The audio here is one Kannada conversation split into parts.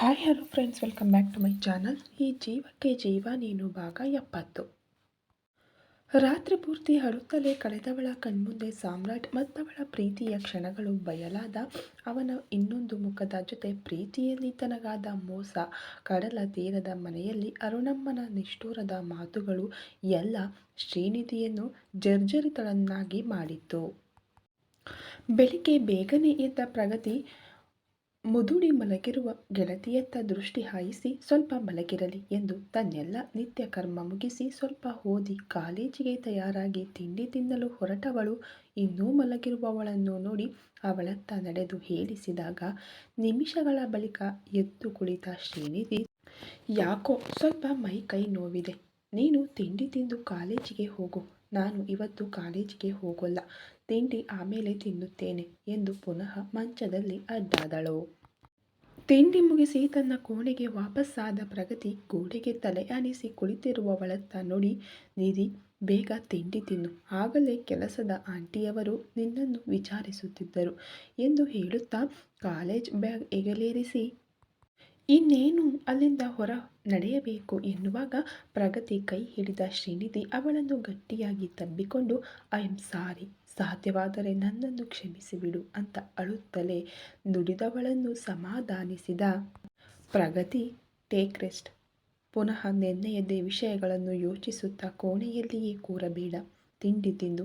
Hi hello friends welcome back to my channel ಈ ಜೀವಕ್ಕೆ ಜೀವ, ನೀನು ಭಾಗ ಎಪ್ಪತ್ತು. ರಾತ್ರಿ ಪೂರ್ತಿ ಅಳುತ್ತಲೇ ಕಳೆದವಳ ಕಣ್ಮುಂದೆ ಸಾಮ್ರಾಟ್, ಮತ್ತವಳ ಪ್ರೀತಿಯ ಕ್ಷಣಗಳು ಬಯಲಾದ ಅವನ ಇನ್ನೊಂದು ಮುಖದ ಜೊತೆ ಪ್ರೀತಿಯಲ್ಲಿ ತನಗಾದ ಮೋಸ, ಕಡಲ ತೀರದ ಮನೆಯಲ್ಲಿ ಅರುಣಮ್ಮನ ನಿಷ್ಠೂರದ ಮಾತುಗಳು ಎಲ್ಲ ಶ್ರೀನಿಧಿಯನ್ನು ಜರ್ಜರಿತಳನ್ನಾಗಿ ಮಾಡಿತ್ತು. ಬೆಳಿಗ್ಗೆ ಬೇಗನೆ ಎದ್ದ ಪ್ರಗತಿ ಮುದುಡಿ ಮಲಗಿರುವ ಗೆಳತಿಯತ್ತ ದೃಷ್ಟಿ ಹಾಯಿಸಿ ಸ್ವಲ್ಪ ಮಲಗಿರಲಿ ಎಂದು ತನ್ನೆಲ್ಲ ನಿತ್ಯ ಕರ್ಮ ಮುಗಿಸಿ ಸ್ವಲ್ಪ ಓದಿ ಕಾಲೇಜಿಗೆ ತಯಾರಾಗಿ ತಿಂಡಿ ತಿನ್ನಲು ಹೊರಟವಳು. ಇನ್ನೂ ಮಲಗಿರುವವಳನ್ನು ನೋಡಿ ಅವಳತ್ತ ನಡೆದು ಹೇಳಿಸಿದಾಗ ನಿಮಿಷಗಳ ಬಳಿಕ ಎದ್ದು ಕುಳಿತ ಶ್ರೀನಿಧಿ, ಯಾಕೋ ಸ್ವಲ್ಪ ಮೈ ಕೈ ನೋವಿದೆ. ನೀನು ತಿಂಡಿ ತಿಂದು ಕಾಲೇಜಿಗೆ ಹೋಗು. ನಾನು ಇವತ್ತು ಕಾಲೇಜಿಗೆ ಹೋಗೋಲ್ಲ. ತಿಂಡಿ ಆಮೇಲೆ ತಿನ್ನುತ್ತೇನೆ ಎಂದು ಪುನಃ ಮಂಚದಲ್ಲಿ ಅಡ್ಡಾದಳು. ತಿಂಡಿ ಮುಗಿಸಿ ತನ್ನ ಕೋಣೆಗೆ ವಾಪಸ್ಸಾದ ಪ್ರಗತಿ ಗೋಡೆಗೆ ತಲೆ ಕುಳಿತಿರುವ ಕುಳಿತಿರುವವಳತ್ತ ನೋಡಿ, ನಿಧಿ, ಬೇಗ ತಿಂಡಿ ತಿನ್ನು. ಆಗಲೇ ಕೆಲಸದ ಆಂಟಿಯವರು ನಿನ್ನನ್ನು ವಿಚಾರಿಸುತ್ತಿದ್ದರು ಎಂದು ಹೇಳುತ್ತಾ ಕಾಲೇಜ್ ಬ್ಯಾಗ್ ಎಗಲೇರಿಸಿ, ಇನ್ನೇನು ಅಲ್ಲಿಂದ ಹೊರ ನಡೆಯಬೇಕು ಎನ್ನುವಾಗ ಪ್ರಗತಿ ಕೈ ಹಿಡಿದ ಶ್ರೀನಿಧಿ ಅವಳನ್ನು ಗಟ್ಟಿಯಾಗಿ ತಬ್ಬಿಕೊಂಡು ಐ ಆಮ್ ಸಾರಿ ಸಾಧ್ಯವಾದರೆ ನನ್ನನ್ನು ಕ್ಷಮಿಸಿಬಿಡು ಅಂತ ಅಳುತ್ತಲೇ ನುಡಿದವಳನ್ನು ಸಮಾಧಾನಿಸಿದ ಪ್ರಗತಿ ಟೇಕ್ ರೆಸ್ಟ್ ಪುನಃ ನೆನ್ನೆಯದೇ ವಿಷಯಗಳನ್ನು ಯೋಚಿಸುತ್ತಾ ಕೋಣೆಯಲ್ಲಿಯೇ ಕೂರಬೇಡ. ತಿಂಡಿ ತಿಂದು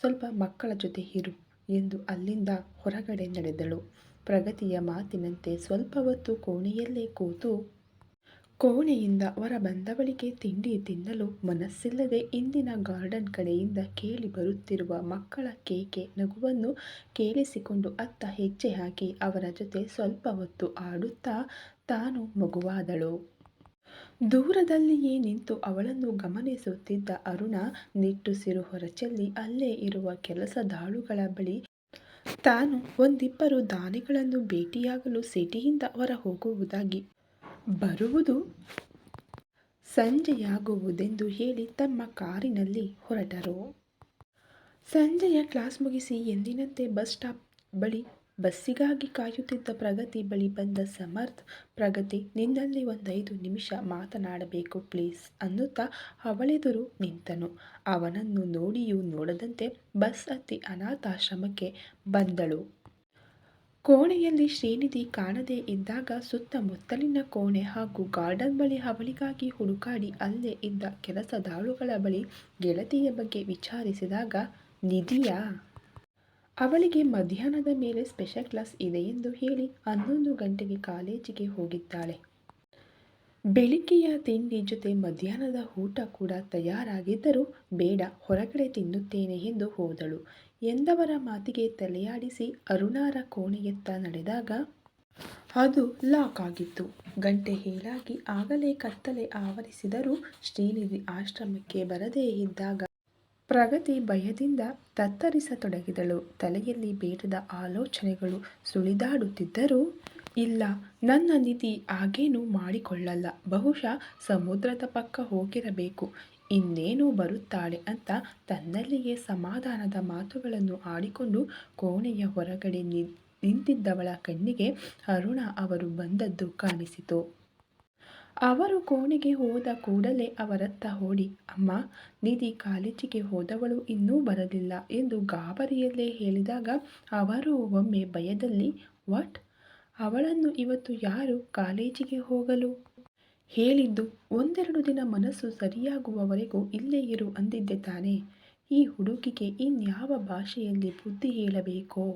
ಸ್ವಲ್ಪ ಮಕ್ಕಳ ಜೊತೆ ಇರು ಎಂದು ಅಲ್ಲಿಂದ ಹೊರಗಡೆ ನಡೆದಳು. ಪ್ರಗತಿಯ ಮಾತಿನಂತೆ ಸ್ವಲ್ಪ ಹೊತ್ತು ಕೋಣೆಯಲ್ಲೇ ಕೂತು ಕೋಣೆಯಿಂದ ಹೊರ ಬಂದವಳಿಗೆ ತಿಂಡಿ ತಿನ್ನಲು ಮನಸ್ಸಿಲ್ಲದೆ ಇಂದಿನ ಗಾರ್ಡನ್ ಕಡೆಯಿಂದ ಕೇಳಿ ಬರುತ್ತಿರುವ ಮಕ್ಕಳ ಕೇಕೆ ನಗುವನ್ನು ಕೇಳಿಸಿಕೊಂಡು ಅತ್ತ ಹೆಜ್ಜೆ ಹಾಕಿ ಅವರ ಜೊತೆ ಸ್ವಲ್ಪ ಹೊತ್ತು ಆಡುತ್ತಾ ತಾನು ಮಗುವಾದಳು. ದೂರದಲ್ಲಿಯೇ ನಿಂತು ಅವಳನ್ನು ಗಮನಿಸುತ್ತಿದ್ದ ಅರುಣ ನಿಟ್ಟುಸಿರು ಹೊರಚೆಲ್ಲಿ ಅಲ್ಲೇ ಇರುವ ಕೆಲಸದಾಳುಗಳ ಬಳಿ ತಾನು ಒಂದಿಬ್ಬರು ದಾನಿಗಳನ್ನು ಭೇಟಿಯಾಗಲು ಸಿಟಿಯಿಂದ ಹೊರ ಹೋಗುವುದಾಗಿ ಬರುವುದು ಸಂಜೆಯಾಗುವುದೆಂದು ಹೇಳಿ ತಮ್ಮ ಕಾರಿನಲ್ಲಿ ಹೊರಟರು. ಸಂಜೆಯ ಕ್ಲಾಸ್ ಮುಗಿಸಿ ಎಂದಿನಂತೆ ಬಸ್ ಸ್ಟಾಪ್ ಬಳಿ ಬಸ್ಸಿಗಾಗಿ ಕಾಯುತ್ತಿದ್ದ ಪ್ರಗತಿ ಬಳಿ ಬಂದ ಸಮರ್ಥ್, ಪ್ರಗತಿ, ನಿನ್ನಲ್ಲಿ ಒಂದೈದು ನಿಮಿಷ ಮಾತನಾಡಬೇಕು ಪ್ಲೀಸ್ ಅನ್ನುತ್ತಾ ಅವಳೆದುರು ನಿಂತನು. ಅವನನ್ನು ನೋಡಿಯೂ ನೋಡದಂತೆ ಬಸ್ ಹತ್ತಿ ಅನಾಥಾಶ್ರಮಕ್ಕೆ ಬಂದಳು. ಕೋಣೆಯಲ್ಲಿ ಶ್ರೀನಿಧಿ ಕಾಣದೇ ಇದ್ದಾಗ ಸುತ್ತಮುತ್ತಲಿನ ಕೋಣೆ ಹಾಗೂ ಗಾರ್ಡನ್ ಬಳಿ ಅವಳಿಗಾಗಿ ಹುಡುಕಾಡಿ ಅಲ್ಲೇ ಇದ್ದ ಕೆಲಸದಾಳುಗಳ ಬಳಿ ಗೆಳತಿಯ ಬಗ್ಗೆ ವಿಚಾರಿಸಿದಾಗ, ನಿಧಿಯಾ, ಅವಳಿಗೆ ಮಧ್ಯಾಹ್ನದ ಮೇಲೆ ಸ್ಪೆಷಲ್ ಕ್ಲಾಸ್ ಇದೆ ಎಂದು ಹೇಳಿ ಹನ್ನೊಂದು ಗಂಟೆಗೆ ಕಾಲೇಜಿಗೆ ಹೋಗಿದ್ದಾಳೆ. ಬೆಳಿಗ್ಗೆಯ ತಿಂಡಿ ಜೊತೆ ಮಧ್ಯಾಹ್ನದ ಊಟ ಕೂಡ ತಯಾರಾಗಿದ್ದರೂ ಬೇಡ, ಹೊರಗಡೆ ತಿನ್ನುತ್ತೇನೆ ಎಂದು ಹೋದಳು. ಎಂದವರ ಮಾತಿಗೆ ತಲೆಯಾಡಿಸಿ ಅರುಣಾರ ಕೋಣೆಯತ್ತ ನಡೆದಾಗ, ಅದು ಲಾಕ್ ಆಗಿತ್ತು. ಗಂಟೆ ಹೇಳಾಗಿ ಆಗಲೇ ಕತ್ತಲೆ ಆವರಿಸಿದರೂ ಶ್ರೀನಿಧಿ ಆಶ್ರಮಕ್ಕೆ ಬರದೇ ಇದ್ದಾಗ ಪ್ರಗತಿ ಭಯದಿಂದ ತತ್ತರಿಸತೊಡಗಿದಳು. ತಲೆಯಲ್ಲಿ ಬೇಡದ ಆಲೋಚನೆಗಳು ಸುಳಿದಾಡುತ್ತಿದ್ದರೂ ಇಲ್ಲ, ನನ್ನ ನಿಧಿ ಹಾಗೇನು ಮಾಡಿಕೊಳ್ಳಲ್ಲ. ಬಹುಶಃ ಸಮುದ್ರದ ಪಕ್ಕ ಹೋಗಿರಬೇಕು. ಇನ್ನೇನು ಬರುತ್ತಾಳೆ ಅಂತ ತನ್ನಲ್ಲಿಯೇ ಸಮಾಧಾನದ ಮಾತುಗಳನ್ನು ಆಡಿಕೊಂಡು ಕೋಣೆಯ ಹೊರಗಡೆ ನಿಂತಿದ್ದವಳ ಕಣ್ಣಿಗೆ ಅರುಣ ಅವರು ಬಂದದ್ದು ಕಾಣಿಸಿತು. ಅವರು ಕೋಣೆಗೆ ಹೋದ ಕೂಡಲೇ ಅವರತ್ತ ಓಡಿ, ಅಮ್ಮ, ನಿಧಿ ಕಾಲೇಜಿಗೆ ಹೋದವಳು ಇನ್ನೂ ಬರಲಿಲ್ಲ ಎಂದು ಗಾಬರಿಯಲ್ಲೇ ಹೇಳಿದಾಗ ಅವರು ಒಮ್ಮೆ ಭಯದಲ್ಲಿ, ವಾಟ್? ಅವಳನ್ನು ಇವತ್ತು ಯಾರು ಕಾಲೇಜಿಗೆ ಹೋಗಲು? ಹೇಳಿದ್ದು, ಒಂದೆರಡು ದಿನ ಮನಸ್ಸು ಸರಿಯಾಗುವವರೆಗೂ ಇಲ್ಲೇ ಇರು ಅಂದಿದ್ದೆ ತಾನೇ. ಈ ಹುಡುಗಿಗೆ ಇನ್ಯಾವ ಭಾಷೆಯಲ್ಲಿ ಬುದ್ಧಿ ಹೇಳಬೇಕೋ?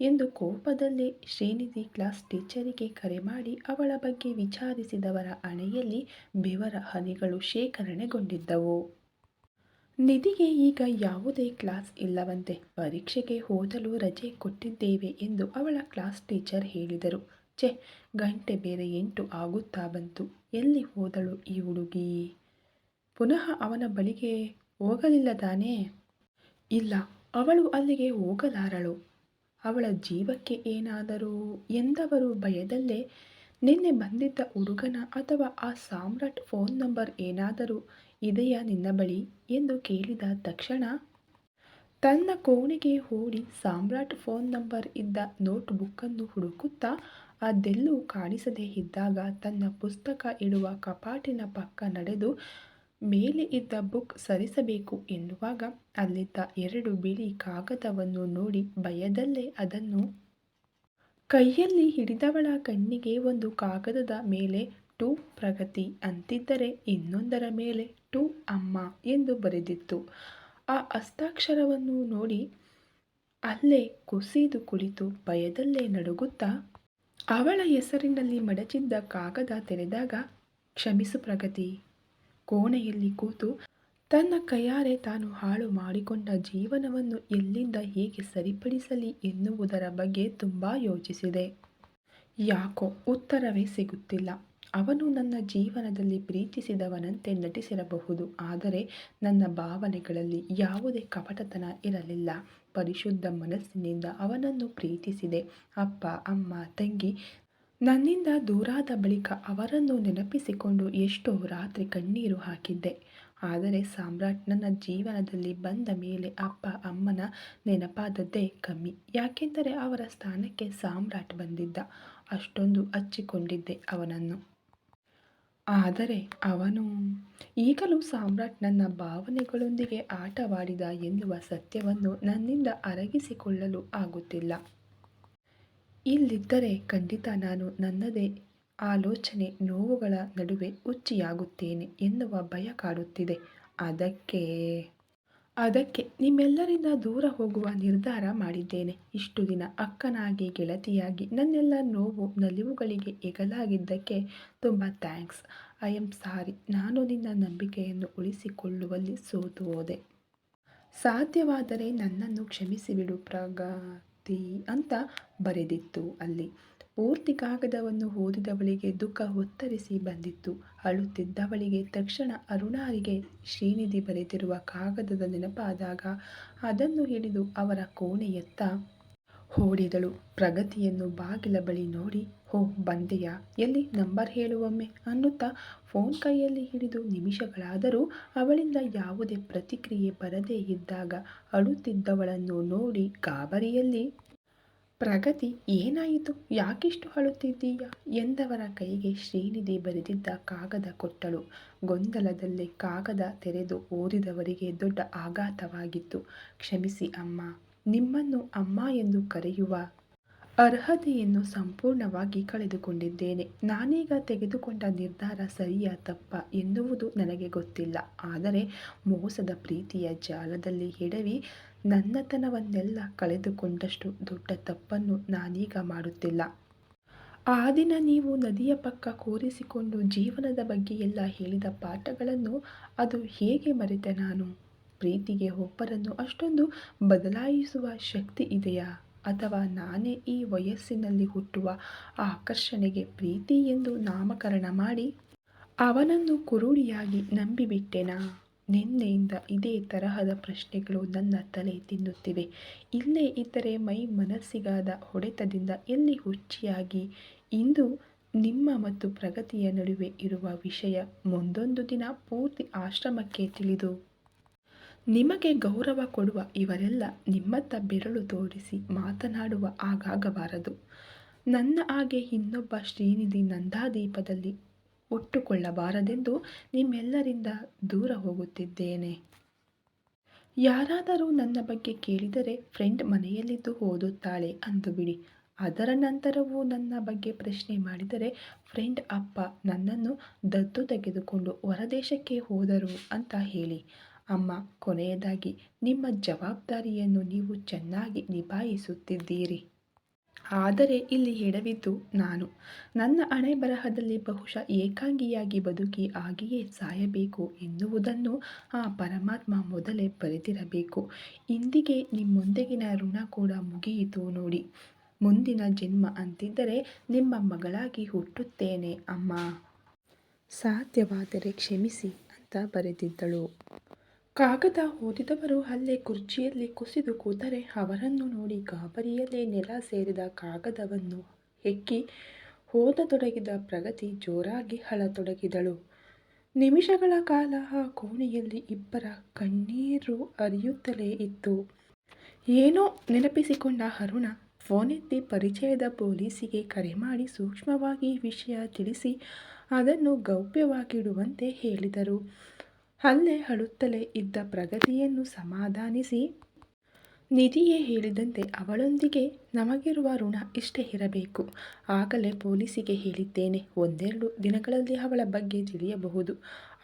ಎಂದು ಕೋಪದಲ್ಲೇ ಶ್ರೀನಿಧಿ ಕ್ಲಾಸ್ ಟೀಚರಿಗೆ ಕರೆ ಮಾಡಿ ಅವಳ ಬಗ್ಗೆ ವಿಚಾರಿಸಿದವರ ಅಣೆಯಲ್ಲಿ ಬೆವರ ಹನಿಗಳು ಶೇಖರಣೆಗೊಂಡಿದ್ದವು. ನಿಧಿಗೆ ಈಗ ಯಾವುದೇ ಕ್ಲಾಸ್ ಇಲ್ಲವಂತೆ ಪರೀಕ್ಷೆಗೆ ಓದಲು ರಜೆ ಕೊಟ್ಟಿದ್ದೇವೆ ಎಂದು ಅವಳ ಕ್ಲಾಸ್ ಟೀಚರ್ ಹೇಳಿದರು. ಛೆ, ಗಂಟೆ ಬೇರೆ ಎಂಟು ಆಗುತ್ತಾ ಬಂತು. ಎಲ್ಲಿ ಹೋದಳು ಈ ಹುಡುಗಿ? ಪುನಃ ಅವನ ಬಳಿಗೆ ಹೋಗಲಿಲ್ಲ ತಾನೇ? ಇಲ್ಲ, ಅವಳು ಅಲ್ಲಿಗೆ ಹೋಗಲಾರಳು. ಅವಳ ಜೀವಕ್ಕೆ ಏನಾದರೂ ಎಂದವರು ಭಯದಲ್ಲೇ ನಿನ್ನೆ ಬಂದಿದ್ದ ಹುಡುಗನ ಅಥವಾ ಆ ಸಾಮ್ರಾಟ್ ಫೋನ್ ನಂಬರ್ ಏನಾದರೂ ಇದೆಯಾ ನಿನ್ನ ಬಳಿ? ಎಂದು ಕೇಳಿದ ತಕ್ಷಣ, ತನ್ನ ಕೋಣೆಗೆ ಓಡಿ ಸಾಮ್ರಾಟ್ ಫೋನ್ ನಂಬರ್ ಇದ್ದ ನೋಟ್ ಬುಕ್ಕನ್ನು ಹುಡುಕುತ್ತಾ ಅದೆಲ್ಲೂ ಕಾಣಿಸದೇ ಇದ್ದಾಗ ತನ್ನ ಪುಸ್ತಕ ಇಡುವ ಕಪಾಟಿನ ಪಕ್ಕ ನಡೆದು ಮೇಲೆ ಇದ್ದ ಬುಕ್ ಸರಿಸಬೇಕು ಎನ್ನುವಾಗ ಅಲ್ಲಿದ್ದ ಎರಡು ಬಿಳಿ ಕಾಗದವನ್ನು ನೋಡಿ ಭಯದಲ್ಲೇ ಅದನ್ನು ಕೈಯಲ್ಲಿ ಹಿಡಿದವಳ ಕಣ್ಣಿಗೆ ಒಂದು ಕಾಗದದ ಮೇಲೆ, ಟು ಪ್ರಗತಿ ಅಂತಿದ್ದರೆ ಇನ್ನೊಂದರ ಮೇಲೆ ಟು ಅಮ್ಮ ಎಂದು ಬರೆದಿತ್ತು. ಆ ಹಸ್ತಾಕ್ಷರವನ್ನು ನೋಡಿ ಅಲ್ಲೇ ಕುಸಿದು ಕುಳಿತು ಭಯದಲ್ಲೇ ನಡುಗುತ್ತಾ ಅವಳ ಹೆಸರಿನಲ್ಲಿ ಮಡಚಿದ್ದ ಕಾಗದ ತೆರೆದಾಗ ಕ್ಷಮಿಸು ಪ್ರಗತಿ. ಕೋಣೆಯಲ್ಲಿ ಕೂತು ತನ್ನ ಕೈಯಾರೆ ತಾನು ಹಾಳು ಮಾಡಿಕೊಂಡ ಜೀವನವನ್ನು ಎಲ್ಲಿಂದ ಹೇಗೆ ಸರಿಪಡಿಸಲಿ ಎನ್ನುವುದರ ಬಗ್ಗೆ ತುಂಬ ಯೋಚಿಸಿದೆ. ಯಾಕೋ ಉತ್ತರವೇ ಸಿಗುತ್ತಿಲ್ಲ. ಅವನು ನನ್ನ ಜೀವನದಲ್ಲಿ ಪ್ರೀತಿಸಿದವನಂತೆ ನಟಿಸಿರಬಹುದು, ಆದರೆ ನನ್ನ ಭಾವನೆಗಳಲ್ಲಿ ಯಾವುದೇ ಕಪಟತನ ಇರಲಿಲ್ಲ. ಪರಿಶುದ್ಧ ಮನಸ್ಸಿನಿಂದ ಅವನನ್ನು ಪ್ರೀತಿಸಿದೆ. ಅಪ್ಪ, ಅಮ್ಮ, ತಂಗಿ, ನನ್ನಿಂದ ದೂರಾದ ಬಳಿಕ ಅವರನ್ನು ನೆನಪಿಸಿಕೊಂಡು ಎಷ್ಟೋ ರಾತ್ರಿ ಕಣ್ಣೀರು ಹಾಕಿದ್ದೆ. ಆದರೆ ಸಾಮ್ರಾಟ್ ನನ್ನ ಜೀವನದಲ್ಲಿ ಬಂದ ಮೇಲೆ ಅಪ್ಪ, ಅಮ್ಮನ ನೆನಪಾದದ್ದೇ ಕಮ್ಮಿ. ಯಾಕೆಂದರೆ ಅವರ ಸ್ಥಾನಕ್ಕೆ ಸಾಮ್ರಾಟ್ ಬಂದಿದ್ದ. ಅಷ್ಟೊಂದು ಹಚ್ಚಿಕೊಂಡಿದ್ದೆ ಅವನನ್ನು. ಆದರೆ ಅವನು, ಈಗಲೂ ಸಾಮ್ರಾಟ್ ನನ್ನ ಭಾವನೆಗಳೊಂದಿಗೆ ಆಟವಾಡಿದ ಎನ್ನುವ ಸತ್ಯವನ್ನು ನನ್ನಿಂದ ಅರಗಿಸಿಕೊಳ್ಳಲು ಆಗುತ್ತಿಲ್ಲ. ಇಲ್ಲಿದ್ದರೆ ಖಂಡಿತ ನಾನು ನನ್ನದೇ ಆಲೋಚನೆ ನೋವುಗಳ ನಡುವೆ ಉಚ್ಚಿಯಾಗುತ್ತೇನೆ ಎನ್ನುವ ಭಯ ಕಾಡುತ್ತಿದೆ. ಅದಕ್ಕೆ ಅದಕ್ಕೆ ನಿಮ್ಮೆಲ್ಲರಿಂದ ದೂರ ಹೋಗುವ ನಿರ್ಧಾರ ಮಾಡಿದ್ದೇನೆ. ಇಷ್ಟು ದಿನ ಅಕ್ಕನಾಗಿ ಗೆಳತಿಯಾಗಿ ನನ್ನೆಲ್ಲ ನೋವು ನಲಿವುಗಳಿಗೆ ಎಗಲಾಗಿದ್ದಕ್ಕೆ ತುಂಬ ಥ್ಯಾಂಕ್ಸ್. I am sorry. ನಾನು ನಿನ್ನ ನಂಬಿಕೆಯನ್ನು ಉಳಿಸಿಕೊಳ್ಳುವಲ್ಲಿ ಸೋತು ಹೋದೆ. ಸಾಧ್ಯವಾದರೆ ನನ್ನನ್ನು ಕ್ಷಮಿಸಿಬಿಡು ಪ್ರಗತಿ ಅಂತ ಬರೆದಿತ್ತು ಅಲ್ಲಿ. ಪೂರ್ತಿ ಕಾಗದವನ್ನು ಓದಿದವಳಿಗೆ ದುಃಖ ಒತ್ತರಿಸಿ ಬಂದಿತ್ತು. ಅಳುತ್ತಿದ್ದವಳಿಗೆ ತಕ್ಷಣ ಅರುಣಾರಿಗೆ ಶ್ರೀನಿಧಿ ಬರೆದಿರುವ ಕಾಗದದ ನೆನಪಾದಾಗ ಅದನ್ನು ಹಿಡಿದು ಅವರ ಕೋಣೆಯತ್ತ ಓಡಿದಳು ಪ್ರಗತಿಯನ್ನು ಬಾಗಿಲ ಬಳಿ ನೋಡಿ, ಹೋ ಬಂದೆಯಾ ಎಲ್ಲಿ ನಂಬರ್ ಹೇಳುವೊಮ್ಮೆ? ಅನ್ನುತ್ತಾ ಫೋನ್ ಕೈಯಲ್ಲಿ ಹಿಡಿದು ನಿಮಿಷಗಳಾದರೂ ಅವಳಿಂದ ಯಾವುದೇ ಪ್ರತಿಕ್ರಿಯೆ ಬರದೇ ಇದ್ದಾಗ ಅಳುತ್ತಿದ್ದವಳನ್ನು ನೋಡಿ ಗಾಬರಿಯಲ್ಲಿ ಪ್ರಗತಿ ಏನಾಯಿತು? ಯಾಕಿಷ್ಟು ಅಳುತ್ತಿದ್ದೀಯ? ಎಂದವರ ಕೈಗೆ ಶ್ರೀನಿಧಿ ಬರೆದಿದ್ದ ಕಾಗದ ಕೊಟ್ಟಳು. ಗೊಂದಲದಲ್ಲಿ ಕಾಗದ ತೆರೆದು ಓದಿದವರಿಗೆ ದೊಡ್ಡ ಆಘಾತವಾಗಿತ್ತು. ಕ್ಷಮಿಸಿ ಅಮ್ಮ. ನಿಮ್ಮನ್ನು ಅಮ್ಮ ಎಂದು ಕರೆಯುವ ಅರ್ಹತೆಯನ್ನು ಸಂಪೂರ್ಣವಾಗಿ ಕಳೆದುಕೊಂಡಿದ್ದೇನೆ. ನಾನೀಗ ತೆಗೆದುಕೊಂಡ ನಿರ್ಧಾರ ಸರಿಯ ತಪ್ಪ ಎನ್ನುವುದು ನನಗೆ ಗೊತ್ತಿಲ್ಲ. ಆದರೆ ಮೋಸದ ಪ್ರೀತಿಯ ಜಾಲದಲ್ಲಿ ಎಡವಿ ನನ್ನತನವನ್ನೆಲ್ಲ ಕಳೆದುಕೊಂಡಷ್ಟು ದೊಡ್ಡ ತಪ್ಪನ್ನು ನಾನೀಗ ಮಾಡುತ್ತಿಲ್ಲ. ಆ ದಿನ ನೀವು ನದಿಯ ಪಕ್ಕ ಕೂರಿಸಿಕೊಂಡು ಜೀವನದ ಬಗ್ಗೆ ಎಲ್ಲ ಹೇಳಿದ ಪಾಠಗಳನ್ನು ಅದು ಹೇಗೆ ಮರೆತೆ ನಾನು? ಪ್ರೀತಿಗೆ ಒಬ್ಬರನ್ನು ಅಷ್ಟೊಂದು ಬದಲಾಯಿಸುವ ಶಕ್ತಿ ಇದೆಯಾ? ಅಥವಾ ನಾನೇ ಈ ವಯಸ್ಸಿನಲ್ಲಿ ಹುಟ್ಟುವ ಆಕರ್ಷಣೆಗೆ ಪ್ರೀತಿ ಎಂದು ನಾಮಕರಣ ಮಾಡಿ ಅವನನ್ನು ಕುರುಡಿಯಾಗಿ ನಂಬಿಬಿಟ್ಟೆನಾ? ನಿನ್ನೆಯಿಂದ ಇದೇ ತರಹದ ಪ್ರಶ್ನೆಗಳು ನನ್ನ ತಲೆ ತಿನ್ನುತ್ತಿವೆ. ಇಲ್ಲೇ ಇದ್ದರೆ ಮೈ ಮನಸ್ಸಿಗಾದ ಹೊಡೆತದಿಂದ ಎಲ್ಲಿ ಹುಚ್ಚಿಯಾಗಿ? ಇಂದು ನಿಮ್ಮ ಮತ್ತು ಪ್ರಗತಿಯ ನಡುವೆ ಇರುವ ವಿಷಯ ಮುಂದೊಂದು ದಿನ ಪೂರ್ತಿ ಆಶ್ರಮಕ್ಕೆ ತಿಳಿದು. ನಿಮಗೆ ಗೌರವ ಕೊಡುವ ಇವರೆಲ್ಲ ನಿಮ್ಮತ್ತ ಬೆರಳು ತೋರಿಸಿ ಮಾತನಾಡುವ ಆಗಾಗಬಾರದು. ನನ್ನ ಹಾಗೆ ಇನ್ನೊಬ್ಬ ಶ್ರೀನಿಧಿ ನಂದಾದೀಪದಲ್ಲಿ ಉಟ್ಟುಕೊಳ್ಳಬಾರದೆಂದು ನಿಮ್ಮೆಲ್ಲರಿಂದ ದೂರ ಹೋಗುತ್ತಿದ್ದೇನೆ. ಯಾರಾದರೂ ನನ್ನ ಬಗ್ಗೆ ಕೇಳಿದರೆ ಫ್ರೆಂಡ್ ಮನೆಯಲ್ಲಿದ್ದು ಓದುತ್ತಾಳೆ ಅಂದು ಬಿಡಿ ಅದರ ನಂತರವೂ ನನ್ನ ಬಗ್ಗೆ ಪ್ರಶ್ನೆ ಮಾಡಿದರೆ ಫ್ರೆಂಡ್ ಅಪ್ಪ ನನ್ನನ್ನು ದತ್ತು ತೆಗೆದುಕೊಂಡು ಹೊರದೇಶಕ್ಕೆ ಹೋದರು ಅಂತ ಹೇಳಿ. ಅಮ್ಮ, ಕೊನೆಯದಾಗಿ ನಿಮ್ಮ ಜವಾಬ್ದಾರಿಯನ್ನು ನೀವು ಚೆನ್ನಾಗಿ ನಿಭಾಯಿಸುತ್ತಿದ್ದೀರಿ. ಆದರೆ ಇಲ್ಲಿ ಎಡವಿದ್ದು ನಾನು. ನನ್ನ ಅಣೆ ಬರಹದಲ್ಲಿ ಬಹುಶಃ ಏಕಾಂಗಿಯಾಗಿ ಬದುಕಿ ಹಾಗೆಯೇ ಸಾಯಬೇಕು ಎನ್ನುವುದನ್ನು ಆ ಪರಮಾತ್ಮ ಮೊದಲೇ ಬರೆದಿರಬೇಕು. ಇಂದಿಗೆ ನಿಮ್ಮೊಂದಿಗಿನ ಋಣ ಕೂಡ ಮುಗಿಯಿತು ನೋಡಿ. ಮುಂದಿನ ಜನ್ಮ ಅಂತಿದ್ದರೆ ನಿಮ್ಮ ಮಗಳಾಗಿ ಹುಟ್ಟುತ್ತೇನೆ, ಅಮ್ಮ. ಸಾಧ್ಯವಾದರೆ ಕ್ಷಮಿಸಿ ಅಂತ ಬರೆದಿದ್ದಳು. ಕಾಗದ ಓದಿದವರು ಅಲ್ಲೇ ಕುರ್ಚಿಯಲ್ಲಿ ಕುಸಿದು ಕೂತರೆ ಅವರನ್ನು ನೋಡಿ ಗಾಬರಿಯಲ್ಲೇ ನೆಲ ಸೇರಿದ ಕಾಗದವನ್ನು ಹೆಕ್ಕಿ ಓದತೊಡಗಿದ ಪ್ರಗತಿ ಜೋರಾಗಿ ಹಳತೊಡಗಿದಳು ನಿಮಿಷಗಳ ಕಾಲ ಆ ಕೋಣೆಯಲ್ಲಿ ಇಬ್ಬರ ಕಣ್ಣೀರು ಅರಿಯುತ್ತಲೇ ಇತ್ತು. ಏನೋ ನೆನಪಿಸಿಕೊಂಡ ಅರುಣ ಫೋನೆತ್ತಿ ಪರಿಚಯದ ಪೊಲೀಸಿಗೆ ಕರೆ ಮಾಡಿ ಸೂಕ್ಷ್ಮವಾಗಿ ವಿಷಯ ತಿಳಿಸಿ ಅದನ್ನು ಗೌಪ್ಯವಾಗಿಡುವಂತೆ ಹೇಳಿದರು. ಅಲ್ಲೇ ಅಳುತ್ತಲೇ ಇದ್ದ ಪ್ರಗತಿಯನ್ನು ಸಮಾಧಾನಿಸಿ, ನಿಧಿಯೇ ಹೇಳಿದಂತೆ ಅವಳೊಂದಿಗೆ ನಮಗಿರುವ ಋಣ ಇಷ್ಟೇ ಇರಬೇಕು. ಆಗಲೇ ಪೊಲೀಸಿಗೆ ಹೇಳಿದ್ದೇನೆ. ಒಂದೆರಡು ದಿನಗಳಲ್ಲಿ ಅವಳ ಬಗ್ಗೆ ತಿಳಿಯಬಹುದು.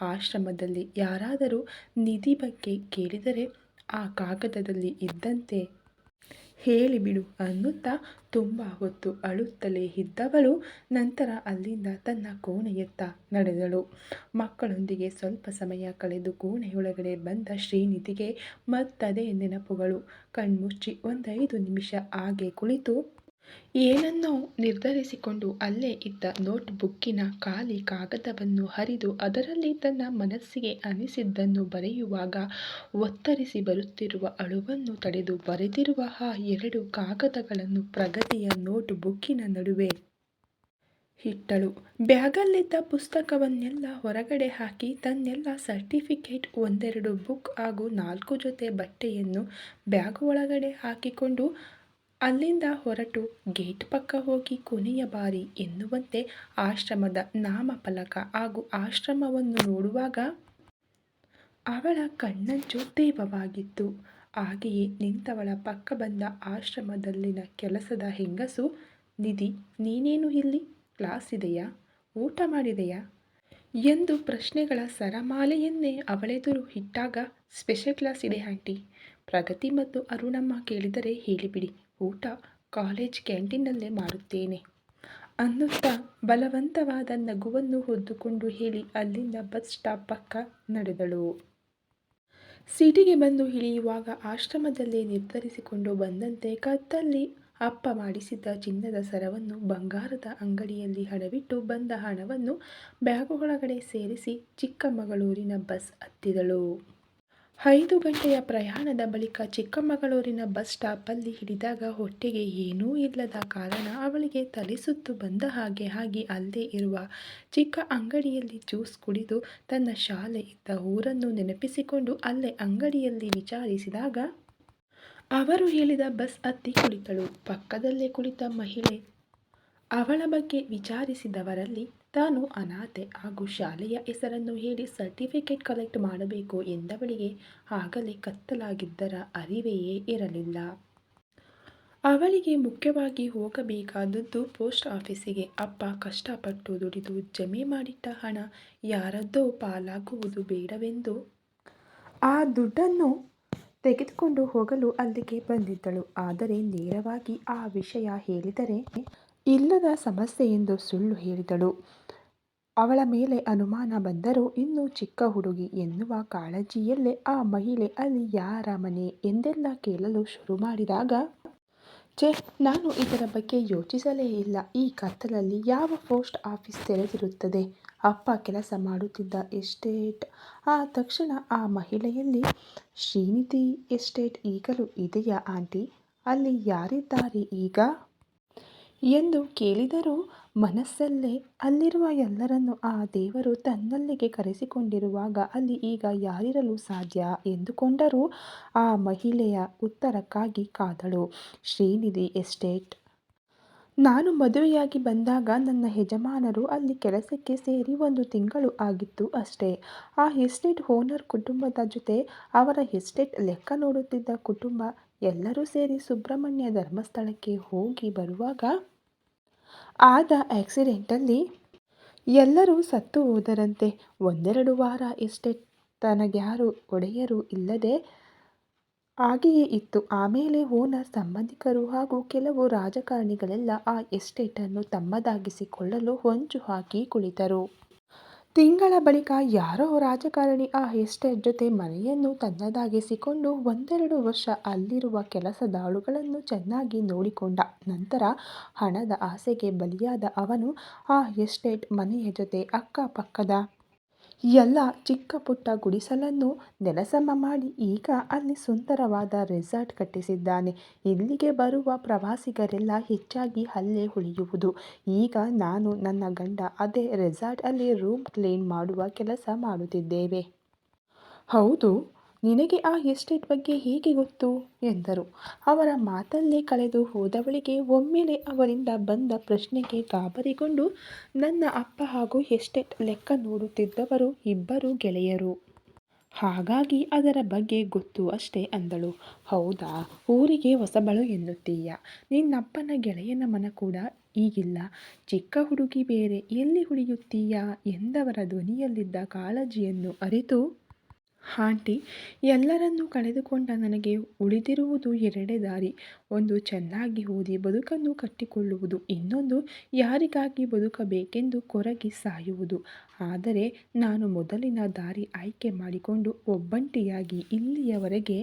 ಆಶ್ರಮದಲ್ಲಿ ಯಾರಾದರೂ ನಿಧಿ ಬಗ್ಗೆ ಕೇಳಿದರೆ ಆ ಕಾಗದದಲ್ಲಿ ಇದ್ದಂತೆ ಹೇಳಿಬಿಡು ಅನ್ನುತ್ತಾ ತುಂಬ ಹೊತ್ತು ಅಳುತ್ತಲೇ ಇದ್ದವಳು ನಂತರ ಅಲ್ಲಿಂದ ತನ್ನ ಕೋಣೆಯತ್ತ ನಡೆದಳು. ಮಕ್ಕಳೊಂದಿಗೆ ಸ್ವಲ್ಪ ಸಮಯ ಕಳೆದು ಕೋಣೆಯೊಳಗಡೆ ಬಂದ ಶ್ರೀನಿಧಿಗೆ ಮತ್ತದೇ ನೆನಪುಗಳು. ಕಣ್ಮುಚ್ಚಿ ಒಂದೈದು ನಿಮಿಷ ಹಾಗೆ ಕುಳಿತು ಏನನ್ನೋ ನಿರ್ಧರಿಸಿಕೊಂಡು ಅಲ್ಲೇ ಇದ್ದ ನೋಟ್ ಬುಕ್ಕಿನ ಖಾಲಿ ಕಾಗದವನ್ನು ಹರಿದು ಅದರಲ್ಲಿ ತನ್ನ ಮನಸ್ಸಿಗೆ ಅನಿಸಿದ್ದನ್ನು ಬರೆಯುವಾಗ ಒತ್ತರಿಸಿ ಬರುತ್ತಿರುವ ಅಳುವನ್ನು ತಡೆದು ಬರೆದಿರುವ ಆ ಎರಡು ಕಾಗದಗಳನ್ನು ಪ್ರಗತಿಯ ನೋಟ್ ಬುಕ್ಕಿನ ನಡುವೆ ಇಟ್ಟಳು. ಬ್ಯಾಗಲ್ಲಿದ್ದ ಪುಸ್ತಕವನ್ನೆಲ್ಲ ಹೊರಗಡೆ ಹಾಕಿ ತನ್ನೆಲ್ಲ ಸರ್ಟಿಫಿಕೇಟ್ ಒಂದೆರಡು ಬುಕ್ ಹಾಗೂ ನಾಲ್ಕು ಜೊತೆ ಬಟ್ಟೆಯನ್ನು ಬ್ಯಾಗ್ ಒಳಗಡೆ ಹಾಕಿಕೊಂಡು ಅಲ್ಲಿಂದ ಹೊರಟು ಗೇಟ್ ಪಕ್ಕ ಹೋಗಿ ಕೊನೆಯ ಬಾರಿ ಎನ್ನುವಂತೆ ಆಶ್ರಮದ ನಾಮಫಲಕ ಹಾಗೂ ಆಶ್ರಮವನ್ನು ನೋಡುವಾಗ ಅವಳ ಕಣ್ಣಂಚು ದೇವವಾಗಿತ್ತು ಹಾಗೆಯೇ ನಿಂತವಳ ಪಕ್ಕ ಬಂದ ಆಶ್ರಮದಲ್ಲಿನ ಕೆಲಸದ ಹೆಂಗಸು, ನಿಧಿ, ನೀನೇನು ಇಲ್ಲಿ? ಕ್ಲಾಸ್ ಇದೆಯಾ? ಊಟ ಮಾಡಿದೆಯಾ? ಎಂದು ಪ್ರಶ್ನೆಗಳ ಸರಮಾಲೆಯನ್ನೇ ಅವಳೆದುರು ಇಟ್ಟಾಗ, ಸ್ಪೆಷಲ್ ಕ್ಲಾಸ್ ಇದೆ ಆಂಟಿ. ಪ್ರಗತಿ ಮತ್ತು ಅರುಣಮ್ಮ ಕೇಳಿದರೆ ಹೇಳಿಬಿಡಿ. ಊಟ ಕಾಲೇಜ್ ಕ್ಯಾಂಟೀನಲ್ಲೇ ಮಾಡುತ್ತೇನೆ. ಅನ್ನುತ್ತಾ ಬಲವಂತವಾದ ನಗುವನ್ನು ಹೊದ್ದುಕೊಂಡು ಹೇಳಿ ಅಲ್ಲಿಂದ ಬಸ್ ಸ್ಟಾಪ್ ಪಕ್ಕ ನಡೆದಳು. ಸಿಟಿಗೆ ಬಂದು ಇಳಿಯುವಾಗ ಆಶ್ರಮದಲ್ಲೇ ನಿರ್ಧರಿಸಿಕೊಂಡು ಬಂದಂತೆ ಕತ್ತಲ್ಲಿ ಅಪ್ಪ ಮಾಡಿಸಿದ್ದ ಚಿನ್ನದ ಸರವನ್ನು ಬಂಗಾರದ ಅಂಗಡಿಯಲ್ಲಿ ಹಣವಿಟ್ಟು ಬಂದ ಹಣವನ್ನು ಬ್ಯಾಗುಗಳೊಳಗಡೆ ಸೇರಿಸಿ ಚಿಕ್ಕಮಗಳೂರಿನ ಬಸ್ ಹತ್ತಿದಳು. ಐದು ಗಂಟೆಯ ಪ್ರಯಾಣದ ಬಳಿಕ ಚಿಕ್ಕಮಗಳೂರಿನ ಬಸ್ ಸ್ಟಾಪಲ್ಲಿ ಹಿಡಿದಾಗ ಹೊಟ್ಟೆಗೆ ಏನೂ ಇಲ್ಲದ ಕಾರಣ ಅವಳಿಗೆ ತಲೆ ಸುತ್ತು ಬಂದ ಹಾಗೆ ಆಗಿ ಅಲ್ಲೇ ಇರುವ ಚಿಕ್ಕ ಅಂಗಡಿಯಲ್ಲಿ ಜ್ಯೂಸ್ ಕುಡಿದು ತನ್ನ ಶಾಲೆ ಇದ್ದ ಊರನ್ನು ನೆನಪಿಸಿಕೊಂಡು ಅಲ್ಲೇ ಅಂಗಡಿಯಲ್ಲಿ ವಿಚಾರಿಸಿದಾಗ ಅವರು ಹೇಳಿದ ಬಸ್ ಹತ್ತಿ ಕುಳಿತಳು. ಪಕ್ಕದಲ್ಲೇ ಕುಳಿತ ಮಹಿಳೆ ಅವಳ ಬಗ್ಗೆ ವಿಚಾರಿಸಿದವರಲ್ಲಿ ತಾನು ಅನಾಥೆ ಹಾಗೂ ಶಾಲೆಯ ಹೆಸರನ್ನು ಹೇಳಿ ಸರ್ಟಿಫಿಕೇಟ್ ಕಲೆಕ್ಟ್ ಮಾಡಬೇಕು ಎಂದವಳಿಗೆ ಆಗಲೇ ಕತ್ತಲಾಗಿದ್ದರ ಅರಿವೆಯೇ ಇರಲಿಲ್ಲ. ಅವಳಿಗೆ ಮುಖ್ಯವಾಗಿ ಹೋಗಬೇಕಾದದ್ದು ಪೋಸ್ಟ್ ಆಫೀಸಿಗೆ ಅಪ್ಪ ಕಷ್ಟಪಟ್ಟು ದುಡಿದು ಜಮೆ ಮಾಡಿಟ್ಟ ಹಣ ಯಾರದ್ದೋ ಪಾಲಾಗುವುದು ಬೇಡವೆಂದು. ಆ ದುಡ್ಡನ್ನು ತೆಗೆದುಕೊಂಡು ಹೋಗಲು ಅಲ್ಲಿಗೆ ಬಂದಿದ್ದಳು. ಆದರೆ ನೇರವಾಗಿ ಆ ವಿಷಯ ಹೇಳಿದರೆ ಇಲ್ಲದ ಸಮಸ್ಯೆ ಎಂದು ಸುಳ್ಳು ಹೇಳಿದಳು. ಅವಳ ಮೇಲೆ ಅನುಮಾನ ಬಂದರೂ ಇನ್ನೂ ಚಿಕ್ಕ ಹುಡುಗಿ ಎನ್ನುವ ಕಾಳಜಿಯಲ್ಲೇ ಆ ಮಹಿಳೆ ಅಲ್ಲಿ ಯಾರ ಮನೆ ಎಂದೆಲ್ಲ ಕೇಳಲು ಶುರು ಮಾಡಿದಾಗ, ಛೇ, ನಾನು ಇದರ ಬಗ್ಗೆ ಯೋಚಿಸಲೇ ಇಲ್ಲ. ಈ ಕತ್ತಲಲ್ಲಿ ಯಾವ ಪೋಸ್ಟ್ ಆಫೀಸ್ ತೆರೆದಿರುತ್ತದೆ? ಅಪ್ಪ ಕೆಲಸ ಮಾಡುತ್ತಿದ್ದ ಎಸ್ಟೇಟ್. ಆ ತಕ್ಷಣ ಆ ಮಹಿಳೆಯಲ್ಲಿ, ಶ್ರೀನಿಧಿ ಎಸ್ಟೇಟ್ ಈಗಲೂ ಇದೆಯಾ ಆಂಟಿ? ಅಲ್ಲಿ ಯಾರಿದ್ದಾರೆ ಈಗ? ಎಂದು ಕೇಳಿದರೂ ಮನಸ್ಸಲ್ಲೇ ಅಲ್ಲಿರುವ ಎಲ್ಲರನ್ನು ಆ ದೇವರು ತನ್ನಲ್ಲಿಗೆ ಕರೆಸಿಕೊಂಡಿರುವಾಗ ಅಲ್ಲಿ ಈಗ ಯಾರಿರಲು ಸಾಧ್ಯ ಎಂದುಕೊಂಡರೂ ಆ ಮಹಿಳೆಯ ಉತ್ತರಕ್ಕಾಗಿ ಕಾದಳು. ಶ್ರೀನಿಧಿ ಎಸ್ಟೇಟ್. ನಾನು ಮದುವೆಯಾಗಿ ಬಂದಾಗ ನನ್ನ ಯಜಮಾನರು ಅಲ್ಲಿ ಕೆಲಸಕ್ಕೆ ಸೇರಿ ಒಂದು ತಿಂಗಳು ಆಗಿತ್ತು ಅಷ್ಟೇ. ಆ ಎಸ್ಟೇಟ್ ಓನರ್ ಕುಟುಂಬದ ಜೊತೆ ಅವರ ಎಸ್ಟೇಟ್ ಲೆಕ್ಕ ನೋಡುತ್ತಿದ್ದ ಕುಟುಂಬ ಎಲ್ಲರೂ ಸೇರಿ ಸುಬ್ರಹ್ಮಣ್ಯ ಧರ್ಮಸ್ಥಳಕ್ಕೆ ಹೋಗಿ ಬರುವಾಗ ಆದ ಆಕ್ಸಿಡೆಂಟಲ್ಲಿ ಎಲ್ಲರೂ ಸತ್ತು ಹೋದರಂತೆ. ಒಂದೆರಡು ವಾರ ಎಷ್ಟೇ ತನಗ್ಯಾರು ಒಡೆಯರು ಇಲ್ಲದೆ ಹಾಗೆಯೇ ಇತ್ತು. ಆಮೇಲೆ ಓನರ್, ಸಂಬಂಧಿಕರು ಹಾಗೂ ಕೆಲವು ರಾಜಕಾರಣಿಗಳೆಲ್ಲ ಆ ಎಸ್ಟೇಟನ್ನು ತಮ್ಮದಾಗಿಸಿಕೊಳ್ಳಲು ಹೊಂಚು ಹಾಕಿ ಕುಳಿತರು. ತಿಂಗಳ ಬಳಿಕ ಯಾರೋ ರಾಜಕಾರಣಿ ಆ ಎಸ್ಟೇಟ್ ಜೊತೆ ಮನೆಯನ್ನು ತನ್ನದಾಗಿಸಿಕೊಂಡು ಒಂದೆರಡು ವರ್ಷ ಅಲ್ಲಿರುವ ಕೆಲಸದಾಳುಗಳನ್ನು ಚೆನ್ನಾಗಿ ನೋಡಿಕೊಂಡ. ನಂತರ ಹಣದ ಆಸೆಗೆ ಬಲಿಯಾದ ಅವನು ಆ ಎಸ್ಟೇಟ್ ಮನೆಯ ಜೊತೆ ಅಕ್ಕಪಕ್ಕದ ಎಲ್ಲ ಚಿಕ್ಕ ಪುಟ್ಟ ಗುಡಿಸಲನ್ನು ನೆಲಸಮ ಮಾಡಿ ಈಗ ಅಲ್ಲಿ ಸುಂದರವಾದ ರೆಸಾರ್ಟ್ ಕಟ್ಟಿಸಿದ್ದಾನೆ. ಇಲ್ಲಿಗೆ ಬರುವ ಪ್ರವಾಸಿಗರೆಲ್ಲ ಹೆಚ್ಚಾಗಿ ಅಲ್ಲೇ ಉಳಿಯುವುದು. ಈಗ ನಾನು ನನ್ನ ಗಂಡ ಅದೇ ರೆಸಾರ್ಟ್ ಅಲ್ಲಿ ರೂಮ್ ಕ್ಲೀನ್ ಮಾಡುವ ಕೆಲಸ ಮಾಡುತ್ತಿದ್ದೇವೆ. ಹೌದು ನಿನಗೆ ಆ ಎಸ್ಟೇಟ್ ಬಗ್ಗೆ ಹೇಗೆ ಗೊತ್ತು? ಎಂದರು. ಅವರ ಮಾತಲ್ಲೇ ಕಳೆದು ಹೋದವಳಿಗೆ ಒಮ್ಮೆಲೆ ಅವರಿಂದ ಬಂದ ಪ್ರಶ್ನೆಗೆ ಗಾಬರಿಗೊಂಡು, ನನ್ನ ಅಪ್ಪ ಹಾಗೂ ಎಸ್ಟೇಟ್ ಲೆಕ್ಕ ನೋಡುತ್ತಿದ್ದವರು ಇಬ್ಬರು ಗೆಳೆಯರು. ಹಾಗಾಗಿ ಅದರ ಬಗ್ಗೆ ಗೊತ್ತು ಅಷ್ಟೇ ಅಂದಳು. ಹೌದಾ? ಊರಿಗೆ ಹೊಸಬಳು ಎನ್ನುತ್ತೀಯ. ನಿನ್ನಪ್ಪನ ಗೆಳೆಯನ ಮನ ಕೂಡ ಈಗಿಲ್ಲ. ಚಿಕ್ಕ ಹುಡುಗಿ ಬೇರೆ ಎಲ್ಲಿ ಹುಡಿಯುತ್ತೀಯಾ ಎಂದವರ ಧ್ವನಿಯಲ್ಲಿದ್ದ ಕಾಳಜಿಯನ್ನು ಅರಿತು ಆಂಟಿ ಎಲ್ಲರನ್ನೂ ಕಳೆದುಕೊಂಡ ನನಗೆ ಉಳಿದಿರುವುದು ಎರಡೇ ದಾರಿ. ಒಂದು, ಚೆನ್ನಾಗಿ ಓದಿ ಬದುಕನ್ನು ಕಟ್ಟಿಕೊಳ್ಳುವುದು. ಇನ್ನೊಂದು, ಯಾರಿಗಾಗಿ ಬದುಕಬೇಕೆಂದು ಕೊರಗಿ ಸಾಯುವುದು. ಆದರೆ, ನಾನು ಮೊದಲಿನ ದಾರಿ ಆಯ್ಕೆ ಮಾಡಿಕೊಂಡು ಒಬ್ಬಂಟಿಯಾಗಿ ಇಲ್ಲಿಯವರೆಗೆ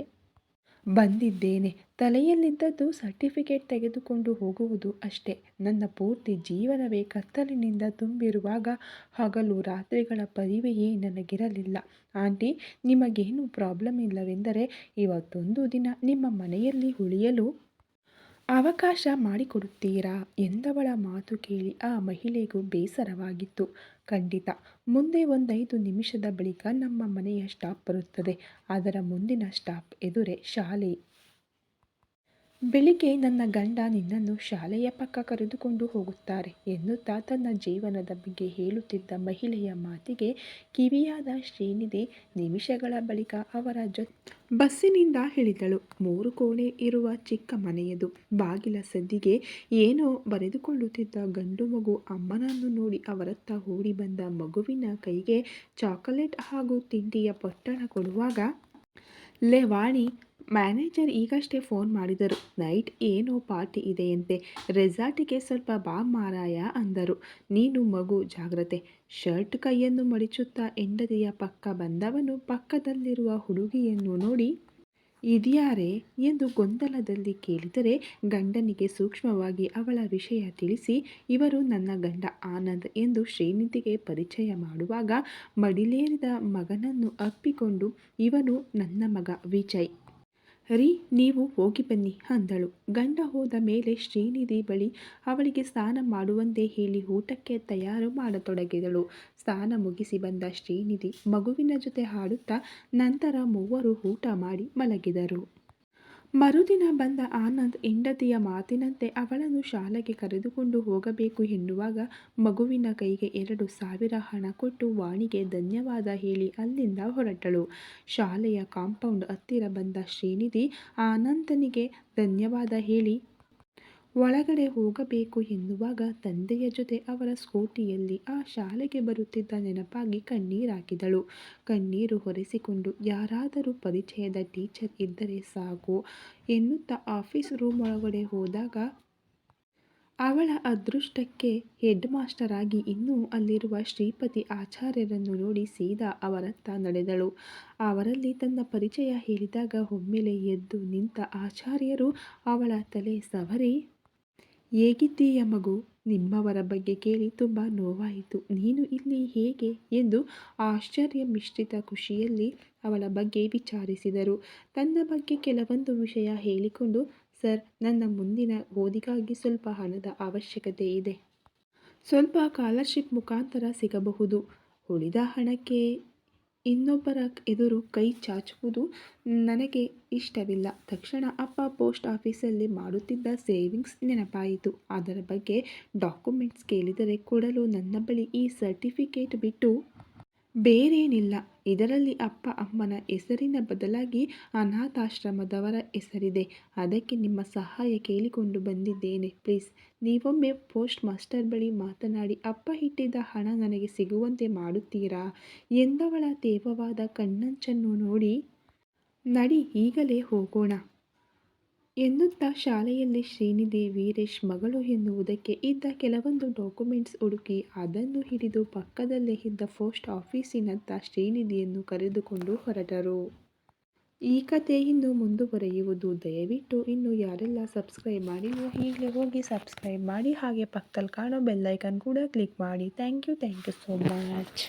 ಬಂದಿದ್ದೇನೆ. ತಲೆಯಲ್ಲಿದ್ದದ್ದು ಸರ್ಟಿಫಿಕೇಟ್ ತೆಗೆದುಕೊಂಡು ಹೋಗುವುದು ಅಷ್ಟೇ. ನನ್ನ ಪೂರ್ತಿ ಜೀವನವೇ ಕತ್ತಲಿನಿಂದ ತುಂಬಿರುವಾಗ ಹಗಲು ರಾತ್ರಿಗಳ ಪರಿವೆಯೇ ನನಗಿರಲಿಲ್ಲ. ಆಂಟಿ, ನಿಮಗೇನು ಪ್ರಾಬ್ಲಮ್ ಇಲ್ಲವೆಂದರೆ ಇವತ್ತೊಂದು ದಿನ ನಿಮ್ಮ ಮನೆಯಲ್ಲಿ ಉಳಿಯಲು ಅವಕಾಶ ಮಾಡಿಕೊಡುತ್ತೀರಾ ಎಂದವಳ ಮಾತು ಕೇಳಿ ಆ ಮಹಿಳೆಗೂ ಬೇಸರವಾಗಿತ್ತು. ಖಂಡಿತ, ಮುಂದೆ ಒಂದೈದು ನಿಮಿಷದ ಬಳಿಕ ನಮ್ಮ ಮನೆಯ ಸ್ಟಾಪ್ ಬರುತ್ತದೆ. ಅದರ ಮುಂದಿನ ಸ್ಟಾಪ್ ಎದುರೇ ಶಾಲೆ ಬೆಳಿಗ್ಗೆ ನನ್ನ ಗಂಡ ನಿನ್ನನ್ನು ಶಾಲೆಯ ಪಕ್ಕ ಕರೆದುಕೊಂಡು ಹೋಗುತ್ತಾರೆ ಎನ್ನುತ್ತಾ ತನ್ನ ಜೀವನದ ಬಗ್ಗೆ ಹೇಳುತ್ತಿದ್ದ ಮಹಿಳೆಯ ಮಾತಿಗೆ ಕಿವಿಯಾದ ಶ್ರೀನಿಧಿ ನಿಮಿಷಗಳ ಬಳಿಕ ಅವರ ಜೊತೆ ಬಸ್ಸಿನಿಂದ ಇಳಿದಳು. ಮೂರು ಕೋಣೆ ಇರುವ ಚಿಕ್ಕ ಮನೆಯದು. ಬಾಗಿಲ ಸದ್ದಿಗೆ ಏನೋ ಬರೆದುಕೊಳ್ಳುತ್ತಿದ್ದ ಗಂಡು ಮಗು ಅಮ್ಮನನ್ನು ನೋಡಿ ಅವರತ್ತ ಓಡಿ ಬಂದ ಮಗುವಿನ ಕೈಗೆ ಚಾಕೊಲೇಟ್ ಹಾಗೂ ತಿಂಡಿಯ ಪೊಟ್ಟಣ ಕೊಡುವಾಗ, ಲೇ ವಾಣಿ ಮ್ಯಾನೇಜರ್ ಈಗಷ್ಟೇ ಫೋನ್ ಮಾಡಿದರು. ನೈಟ್ ಏನೋ ಪಾರ್ಟಿ ಇದೆಯಂತೆ ರೆಸಾರ್ಟಿಗೆ ಸ್ವಲ್ಪ ಬಾ ಮಾರಾಯ ಅಂದರು. ನೀನು ಮಗು, ಜಾಗ್ರತೆ. ಶರ್ಟ್ ಕೈಯನ್ನು ಮಡಿಚುತ್ತಾ ಹೆಂಡತಿಯ ಪಕ್ಕ ಬಂದವನು ಪಕ್ಕದಲ್ಲಿರುವ ಹುಡುಗಿಯನ್ನು ನೋಡಿ ಇದ್ಯಾರೇ ಎಂದು ಗೊಂದಲದಲ್ಲಿ ಕೇಳಿದರೆ ಗಂಡನಿಗೆ ಸೂಕ್ಷ್ಮವಾಗಿ ಅವಳ ವಿಷಯ ತಿಳಿಸಿ, ಇವರು ನನ್ನ ಗಂಡ ಆನಂದ್ ಎಂದು ಶ್ರೀನಿಧಿಗೆ ಪರಿಚಯ ಮಾಡುವಾಗ ಮಡಿಲೇರಿದ ಮಗನನ್ನು ಅಪ್ಪಿಕೊಂಡು, ಇವನು ನನ್ನ ಮಗ ವಿಜಯ್. ರೀ ನೀವು ಹೋಗಿ ಬನ್ನಿ ಅಂದಳು. ಗಂಡ ಹೋದ ಮೇಲೆ ಶ್ರೀನಿಧಿ ಬಳಿ ಅವಳಿಗೆ ಸ್ನಾನ ಮಾಡುವಂತೆ ಹೇಳಿ ಊಟಕ್ಕೆ ತಯಾರು ಮಾಡತೊಡಗಿದಳು. ಸ್ನಾನ ಮುಗಿಸಿ ಬಂದ ಶ್ರೀನಿಧಿ ಮಗುವಿನ ಜೊತೆ ಹಾಡುತ್ತಾ ನಂತರ ಮೂವರು ಊಟ ಮಾಡಿ ಮಲಗಿದರು. ಮರುದಿನ ಬಂದ ಆನಂದ್ ಹೆಂಡತಿಯ ಮಾತಿನಂತೆ ಅವಳನ್ನು ಶಾಲೆಗೆ ಕರೆದುಕೊಂಡು ಹೋಗಬೇಕು ಎನ್ನುವಾಗ ಮಗುವಿನ ಕೈಗೆ ಎರಡು ಸಾವಿರ ಹಣ ಕೊಟ್ಟು ವಾಣಿಗೆ ಧನ್ಯವಾದ ಹೇಳಿ ಅಲ್ಲಿಂದ ಹೊರಟಳು. ಶಾಲೆಯ ಕಾಂಪೌಂಡ್ ಹತ್ತಿರ ಬಂದ ಶ್ರೀನಿಧಿ ಆನಂದನಿಗೆ ಧನ್ಯವಾದ ಹೇಳಿ ಒಳಗಡೆ ಹೋಗಬೇಕು ಎನ್ನುವಾಗ ತಂದೆಯ ಜೊತೆ ಅವರ ಸ್ಕೂಟಿಯಲ್ಲಿ ಆ ಶಾಲೆಗೆ ಬರುತ್ತಿದ್ದ ನೆನಪಾಗಿ ಕಣ್ಣೀರಾಕಿದಳು ಕಣ್ಣೀರು ಹೊರೆಸಿಕೊಂಡು ಯಾರಾದರೂ ಪರಿಚಯದ ಟೀಚರ್ ಇದ್ದರೆ ಸಾಕು ಎನ್ನುತ್ತಾ ಆಫೀಸ್ ರೂಮ್ ಒಳಗಡೆ ಹೋದಾಗ ಅವಳ ಅದೃಷ್ಟಕ್ಕೆ ಹೆಡ್ ಮಾಸ್ಟರ್ ಆಗಿ ಇನ್ನೂ ಅಲ್ಲಿರುವ ಶ್ರೀಪತಿ ಆಚಾರ್ಯರನ್ನು ನೋಡಿ ಸೀದಾ ಅವರತ್ತ ನಡೆದಳು. ಅವರಲ್ಲಿ ತನ್ನ ಪರಿಚಯ ಹೇಳಿದಾಗ ಒಮ್ಮೆಲೆ ಎದ್ದು ನಿಂತ ಆಚಾರ್ಯರು ಅವಳ ತಲೆ ಸವರಿ ಹೇಗಿದ್ದೀಯ ಮಗು? ನಿಮ್ಮವರ ಬಗ್ಗೆ ಕೇಳಿ ತುಂಬ ನೋವಾಯಿತು. ನೀನು ಇಲ್ಲಿ ಹೇಗೆ? ಎಂದು ಆಶ್ಚರ್ಯ ಮಿಶ್ರಿತ ಖುಷಿಯಲ್ಲಿ ಅವಳ ಬಗ್ಗೆ ವಿಚಾರಿಸಿದರು. ತನ್ನ ಬಗ್ಗೆ ಕೆಲವೊಂದು ವಿಷಯ ಹೇಳಿಕೊಂಡು, ಸರ್, ನನ್ನ ಮುಂದಿನ ಓದಿಗಾಗಿ ಸ್ವಲ್ಪ ಹಣದ ಅವಶ್ಯಕತೆ ಇದೆ. ಸ್ವಲ್ಪ ಸ್ಕಾಲರ್ಶಿಪ್ ಮುಖಾಂತರ ಸಿಗಬಹುದು. ಉಳಿದ ಹಣಕ್ಕೆ ಇನ್ನೊಬ್ಬರ ಎದುರು ಕೈ ಚಾಚುವುದು ನನಗೆ ಇಷ್ಟವಿಲ್ಲ. ತಕ್ಷಣ ಅಪ್ಪ ಪೋಸ್ಟ್ ಆಫೀಸಲ್ಲಿ ಮಾಡುತ್ತಿದ್ದ ಸೇವಿಂಗ್ಸ್ ನೆನಪಾಯಿತು. ಅದರ ಬಗ್ಗೆ ಡಾಕ್ಯುಮೆಂಟ್ಸ್ ಕೇಳಿದರೆ ಕೊಡಲು ನನ್ನ ಬಳಿ ಈ ಸರ್ಟಿಫಿಕೇಟ್ ಬಿಟ್ಟು ಬೇರೇನಿಲ್ಲ. ಇದರಲ್ಲಿ ಅಪ್ಪ ಅಮ್ಮನ ಹೆಸರಿನ ಬದಲಾಗಿ ಅನಾಥಾಶ್ರಮದವರ ಹೆಸರಿದೆ. ಅದಕ್ಕೆ ನಿಮ್ಮ ಸಹಾಯ ಕೇಳಿಕೊಂಡು ಬಂದಿದ್ದೇನೆ. ಪ್ಲೀಸ್, ನೀವೊಮ್ಮೆ ಪೋಸ್ಟ್ ಮಾಸ್ಟರ್ ಬಳಿ ಮಾತನಾಡಿ, ಅಪ್ಪ ಇಟ್ಟಿದ್ದ ಹಣ ನನಗೆ ಸಿಗುವಂತೆ ಮಾಡುತ್ತೀರಾ? ಎಂದವಳ ತೇವವಾದ ಕಣ್ಣಂಚನ್ನು ನೋಡಿ, ನಡಿ, ಈಗಲೇ ಹೋಗೋಣ. ಎನ್ನುತ್ತಾ ಶಾಲೆಯಲ್ಲಿ ಶ್ರೀನಿಧಿ ವೀರೇಶ್ ಮಗಳು ಎನ್ನುವುದಕ್ಕೆ ಇದ್ದ ಕೆಲವೊಂದು ಡಾಕ್ಯುಮೆಂಟ್ಸ್ ಹುಡುಕಿ ಅದನ್ನು ಹಿಡಿದು ಪಕ್ಕದಲ್ಲೇ ಇದ್ದ ಪೋಸ್ಟ್ ಆಫೀಸಿನತ್ತ ಶ್ರೀನಿಧಿಯನ್ನು ಕರೆದುಕೊಂಡು ಹೊರಟರು. ಈ ಕತೆ ಇನ್ನು ಮುಂದುವರೆಯುವುದು. ದಯವಿಟ್ಟು ಇನ್ನು ಯಾರೆಲ್ಲ ಸಬ್ಸ್ಕ್ರೈಬ್ ಮಾಡಿಲ್ಲ ಈಗಲೇ ಹೋಗಿ ಸಬ್ಸ್ಕ್ರೈಬ್ ಮಾಡಿ, ಹಾಗೆ ಪಕ್ಕದಲ್ಲಿ ಕಾಣೋ ಬೆಲ್ಲೈಕನ್ ಕೂಡ ಕ್ಲಿಕ್ ಮಾಡಿ. Thank you thank you so much.